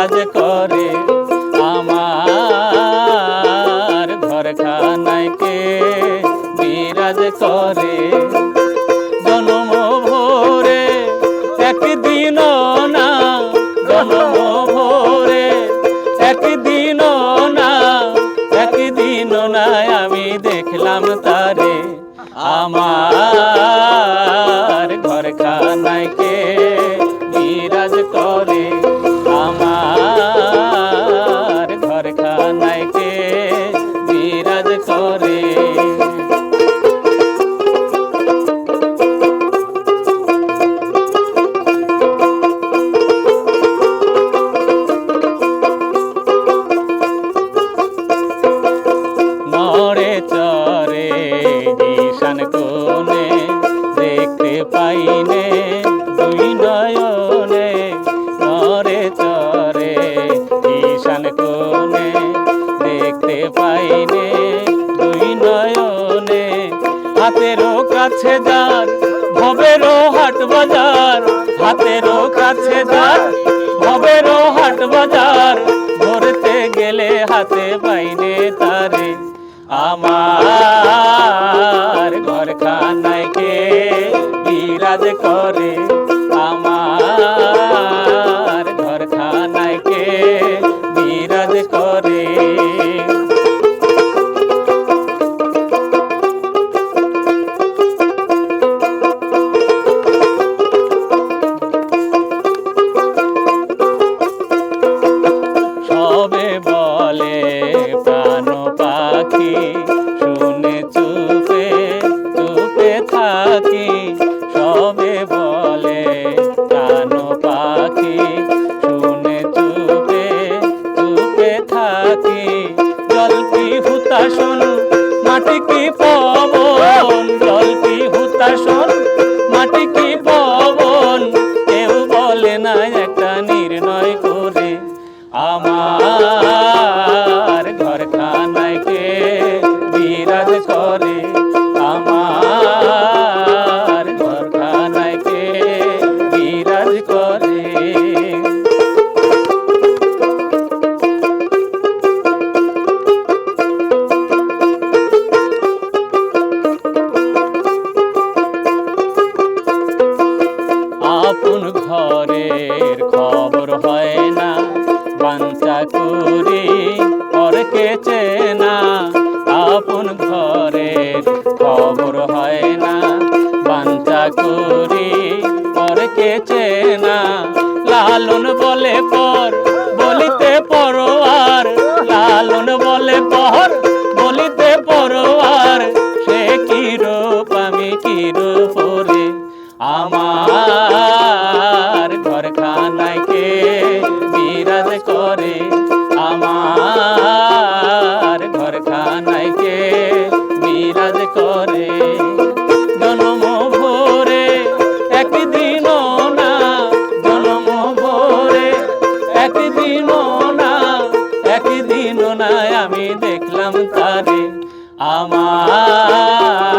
কাজ করে। আমার ঘরখানায় কে বিরাজ করে? জনম ভোরে একদিন না, জনম ভোরে একদিন না একদিন না আমি দেখলাম তারে। আমার হাতেরও কাছে যার, ভবেরও হাট বাজার, হাতেরও কাছে যার, ভবেরও হাট বাজার, ধরতে গেলে হাতে পাইনে তারে। আমার ঘর খানাইকে বিরাজ করে থাকি সবে বলে, প্রাণ পাখি, শুনে চুপে চুপে থাকি। জল কি হুতাশন, মাটি কি পবন? জল কি হুতাশন, মাটি কি পবন? কেউ বলে না, একটা নির্ণয় করে। আমার বাঞ্চা করি পরকে চেনা আপন ঘরের খবর হয় না। বাঞ্চা করি পরকে চেনা লালন বলে পর একদিনও না একদিনও না আমি দেখলাম তারে আমার।